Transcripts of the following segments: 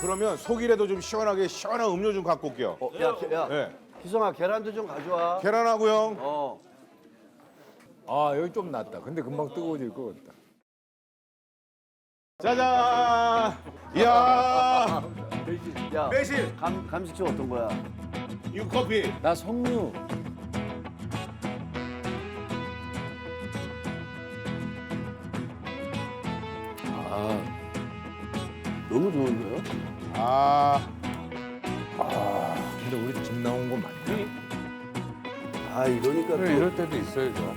그러면 속이라도 좀 시원하게 시원한 음료 좀 갖고 올게요. 어, 야, 게- 야, 네. 희성아 계란도 좀 가져와. 계란하고 형. 어. 아 여기 좀 낫다. 근데 금방 뜨거워질 것 같다. 짜잔. 이야. 야, 매실. 감 감식초 어떤 거야? 유 커피. 나 석류. 아, 너무 좋은데요? 아. 근데 우리 집 나온 거 맞니? 아, 이러니까 또 그래 이럴 때도 있어야죠.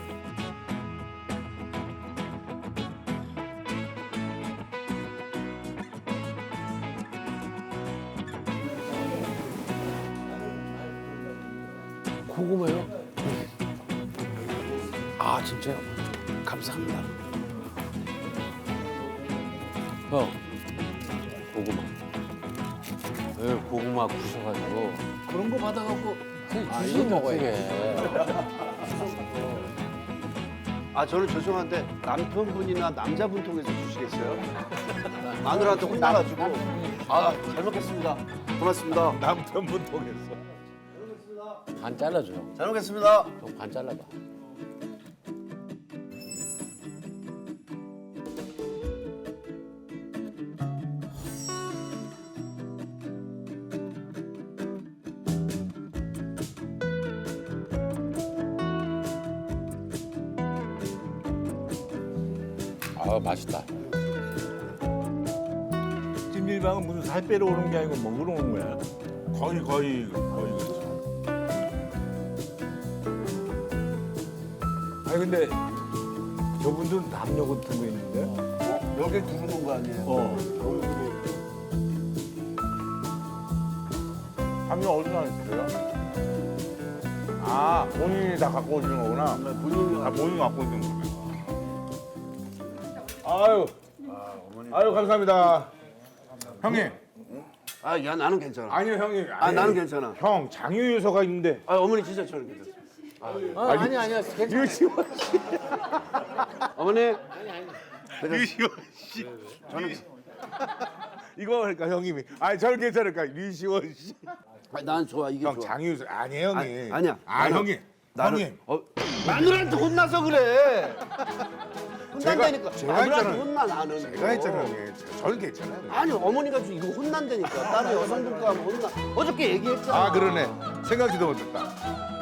고구마요? 아 진짜요? 감사합니다. 형 고구마. 왜 고구마 구워가지고 그런 거 받아갖고 그냥 주스 먹어야 아, 저는 죄송한데 남편분이나 남자분 통해서 주시겠어요? 마누라한테 혼나가지고. 아, 잘 먹겠습니다. 고맙습니다. 남편분 통했어. 반 잘라줘. 잘 먹겠습니다. 형반 잘라봐. 아 맛있다. 찜질방은 무슨 살 빼러 오는 게 아니고 먹으러 오는 거야. 거의 거의 거의 그렇죠. 아니 근데 저분들은 담요 같은 거 있는데. 여기 두르는 거 아니에요? 어. 담요 어디서 나셨어요? 아 본인이 다 갖고 오시는 거구나. 본인이 아 본인 갖고 오시는 거구나. 아유. 아유 감사합니다. 형님. 아, 야, 나는 괜찮아. 아니요 형님. 아, 나는 괜찮아. 형 장유유서가 있는데. 아, 어머니 진짜 저는 괜찮아. 아, 아니 아니야 괜찮아. 유시원 어머니. 유시원 씨. 저는 이거 그러니까 형님이. 아니 저는 괜찮을까 유시원 씨. 아, 난 좋아. 이게 형 좋아. 장유유서 아니에요 아, 형님. 아니야. 아 나는- 형님. 나는 형님. 어, 마누라한테 혼나서 그래. 혼난다니까. 제가 했잖아요. 혼나 나는. 제가 했잖아요 형님. 저는 괜찮아요. 아니 어머니가 지금 이거 혼난다니까. 다른 여성분과 하면 혼나. 어저께 얘기했잖아. 아 그러네. 생각지도 못했다.